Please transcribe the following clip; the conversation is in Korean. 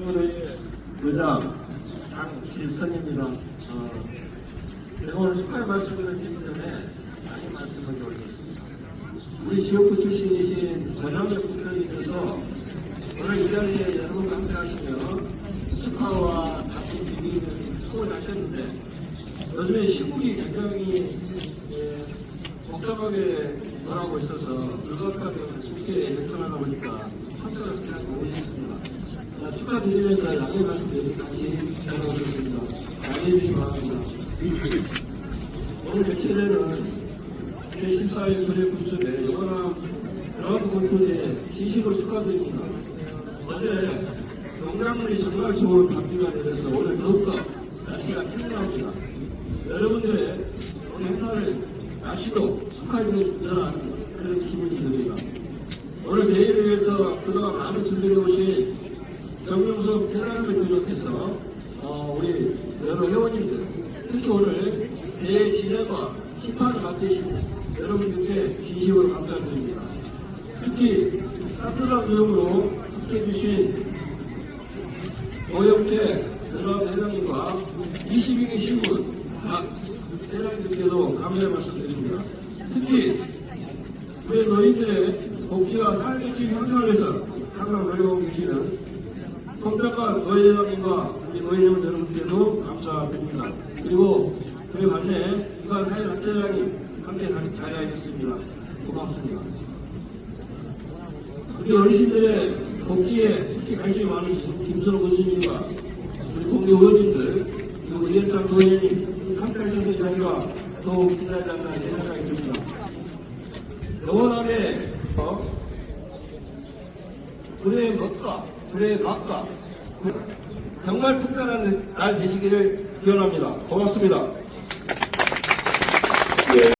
한국의 의장 장길선입니다. 어, 제가 오늘 축하의 말씀을 드리기 전에 많이 말씀을 드리겠습니다. 우리 지역구 출신이신 권영의 국회의원께서 오늘 이 자리에 여러분과 함께 하시며 축하와 같이 즐기는 축복을 하셨는데 요즘에 시국이 굉장히 예, 복잡하게 변하고 있어서 불가피하게 이렇게 역전하다 보니까 그렇게 하고 오셨습니다. 자, 축하드리면서 양해 말씀드리고 같이 전해오겠습니다. 양해해 주시기 바랍니다. 오늘 며칠에는 제14일 그래 군수대 영원한 드라마 골프대 진심으로 축하드립니다. 어제 농작물이 정말 좋은 감기가 내려서 오늘 더욱더 날씨가 청량합니다. 여러분들의 오늘 행사를 날씨도 축하해주는 그런 기분이 듭니다. 오늘 대회를 위해서 그동안 많은 준비해 오신 정명석 회장님을 비롯해서 어, 우리 여러 회원님들 특히 오늘 대회 진행과 심판을 맡으신 여러분들께 진심으로 감사드립니다. 특히 따뜻한 내용으로 함께해 주신 오영태 전남 회장님과 22개 신문 각 회장님께도 감사의 말씀드립니다. 특히 우리 노인들의 복지와 삶의 향상을 위해서 항상 노력하고 계시는 컴퓨터과 노회장님과 우리 노회장 여러분께도 감사드립니다. 그리고 저희 관내 이관 사회단체장님 함께 자리하겠습니다. 고맙습니다. 우리 어르신들의 복지에 특히 관심이 많으신 김선호 교수님과 우리 동료 의원님들 그리고 이현창 도의원님 함께 이 자리가 더욱 빛나지 않나 내 생각이 듭니다. 영원함에 어? 그래 먹가 그래 막가 정말 특별한 날 되시기를 기원합니다. 고맙습니다.